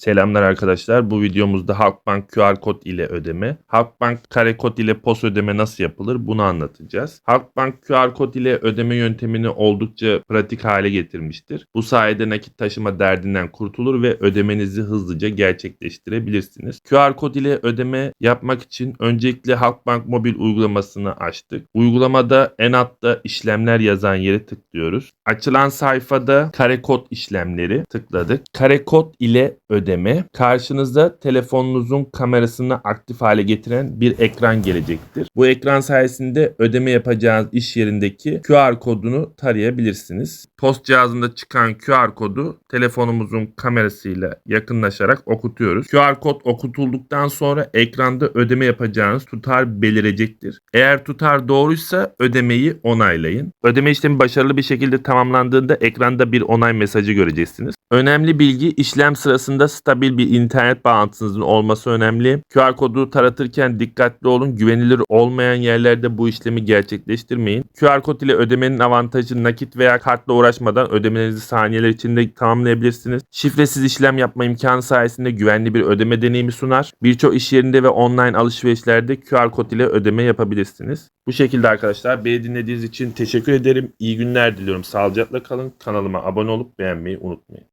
Selamlar arkadaşlar. Bu videomuzda Halkbank QR kod ile ödeme, Halkbank kare kod ile pos ödeme nasıl yapılır bunu anlatacağız. Halkbank QR kod ile ödeme yöntemini oldukça pratik hale getirmiştir. Bu sayede nakit taşıma derdinden kurtulur ve ödemenizi hızlıca gerçekleştirebilirsiniz. QR kod ile ödeme yapmak için öncelikle Halkbank mobil uygulamasını açtık. Uygulamada en altta işlemler yazan yere tıklıyoruz. Açılan sayfada kare kod işlemleri tıkladık. Kare kod ile ödeme. Karşınızda telefonunuzun kamerasını aktif hale getiren bir ekran gelecektir. Bu ekran sayesinde ödeme yapacağınız iş yerindeki QR kodunu tarayabilirsiniz. Post cihazında çıkan QR kodu telefonumuzun kamerasıyla yakınlaşarak okutuyoruz. QR kod okutulduktan sonra ekranda ödeme yapacağınız tutar belirecektir. Eğer tutar doğruysa ödemeyi onaylayın. Ödeme işlemi başarılı bir şekilde tamamlandığında ekranda bir onay mesajı göreceksiniz. Önemli bilgi işlem sırasında stabil bir internet bağlantınızın olması önemli. QR kodu taratırken dikkatli olun. Güvenilir olmayan yerlerde bu işlemi gerçekleştirmeyin. QR kod ile ödemenin avantajı nakit veya kartla uğraşmadan ödemelerinizi saniyeler içinde tamamlayabilirsiniz. Şifresiz işlem yapma imkanı sayesinde güvenli bir ödeme deneyimi sunar. Birçok iş yerinde ve online alışverişlerde QR kod ile ödeme yapabilirsiniz. Bu şekilde arkadaşlar beni dinlediğiniz için teşekkür ederim. İyi günler diliyorum. Sağlıcakla kalın. Kanalıma abone olup beğenmeyi unutmayın.